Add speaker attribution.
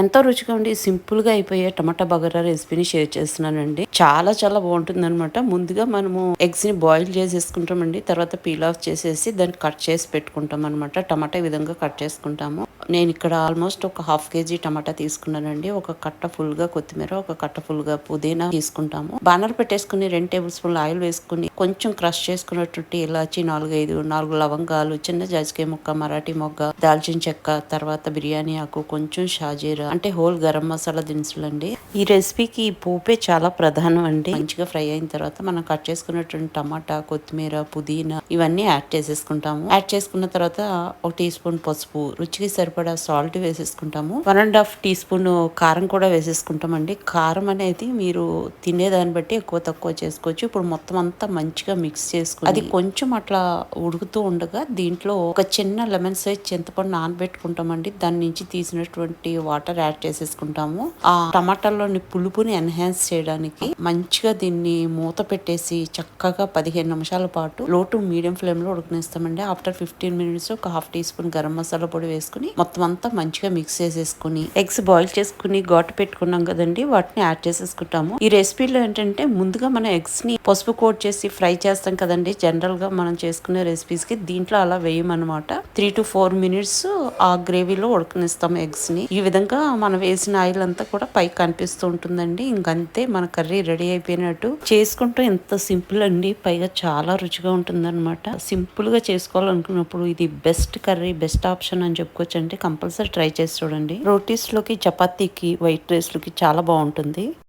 Speaker 1: ఎంతో రుచిగా ఉండి సింపుల్గా అయిపోయే టమాటా బగారా రెసిపీని షేర్ చేస్తున్నానండి. చాలా చాలా బాగుంటుంది అనమాట ముందుగా మనము ఎగ్స్ని బాయిల్ చేసేసుకుంటామండి. తర్వాత పీల్ ఆఫ్ చేసేసి దాన్ని కట్ చేసి పెట్టుకుంటాం అనమాట టమాటా విధంగా కట్ చేసుకుంటాము. నేను ఇక్కడ ఆల్మోస్ట్ ఒక హాఫ్ కేజీ టమాటా తీసుకున్నానండి. ఒక కట్ట ఫుల్గా కొత్తిమీర ఒక కట్ట ఫుల్గా పుదీనా తీసుకుంటాము. బానర్ పెట్టేసుకుని రెండు టేబుల్ స్పూన్ ఆయిల్ వేసుకుని కొంచెం క్రష్ చేసుకున్నట్టు ఇలాచి నాలుగైదు నాలుగు లవంగాలు చిన్న జాజికాయ ముక్క మరాఠీ మొగ్గ దాల్చిన చెక్క తర్వాత బిర్యానీ ఆకు కొంచెం షాజీరా అంటే హోల్ గరం మసాలా దినుసులు అండి ఈ రెసిపీకి పోపే చాలా ప్రధానం అండి. మంచిగా ఫ్రై అయిన తర్వాత మనం కట్ చేసుకున్నటువంటి టమాటా కొత్తిమీర పుదీనా ఇవన్నీ యాడ్ చేసేసుకుంటాము. యాడ్ చేసుకున్న తర్వాత ఒక టీ స్పూన్ పసుపు రుచికి సరిపడా సాల్ట్ వేసేసుకుంటాము. One and half teaspoon కారం కూడా వేసేసుకుంటామండి. కారం అనేది మీరు తినేదాన్ని బట్టి ఎక్కువ తక్కువ చేసుకోవచ్చు. ఇప్పుడు మొత్తం అంతా మంచిగా మిక్స్ చేసుకుని అది కొంచెం అట్లా ఉడుకుతూ ఉండగా దీంట్లో ఒక చిన్న లెమన్ సైజ్ చింతపండు నానబెట్టుకుంటామండి. దాని నుంచి తీసినటువంటి వాటర్ యాడ్ చేసేసుకుంటాము. ఆ టమాటాలోని పులుపుని ఎన్హాన్స్ చేయడానికి మంచిగా దీన్ని మూత పెట్టేసి చక్కగా పదిహేను నిమిషాల పాటు లో టు మీడియం ఫ్లేమ్లో ఉడకనిస్తామండి. ఆఫ్టర్ ఫిఫ్టీన్ మినిట్స్ ఒక half teaspoon garam masala పొడి వేసుకుని మొత్తం అంతా మంచిగా మిక్స్ చేసేసుకుని ఎగ్స్ బాయిల్ చేసుకుని ఘాటు పెట్టుకున్నాం కదండి వాటిని యాడ్ చేసేసుకుంటాము. ఈ రెసిపీలో ఏంటంటే ముందుగా మనం ఎగ్స్ని పసుపు కోట్ చేసి ఫ్రై చేస్తాం కదండి. జనరల్గా మనం చేసుకునే రెసిపీస్కి దీంట్లో అలా వేయమన్నమాట. త్రీ టు ఫోర్ మినిట్స్ ఆ గ్రేవీలో ఉడకనిస్తాం ఎగ్స్ని. ఈ విధంగా మనం వేసిన ఆయిల్ అంతా కూడా పైకి కనిపిస్తూ ఉంటుందండి. ఇంకంతే మన కర్రీ రెడీ అయిపోయినట్టు. చేసుకుంటూ ఎంత సింపుల్ అండి. పైగా చాలా రుచిగా ఉంటుంది అనమాట సింపుల్గా చేసుకోవాలనుకున్నప్పుడు ఇది బెస్ట్ కర్రీ బెస్ట్ ఆప్షన్ అని చెప్పుకోవచ్చు అండి కంపల్సరీ ట్రై చేసి చూడండి. రోటీస్లోకి చపాతీకి వైట్ రైస్లోకి చాలా బాగుంటుంది.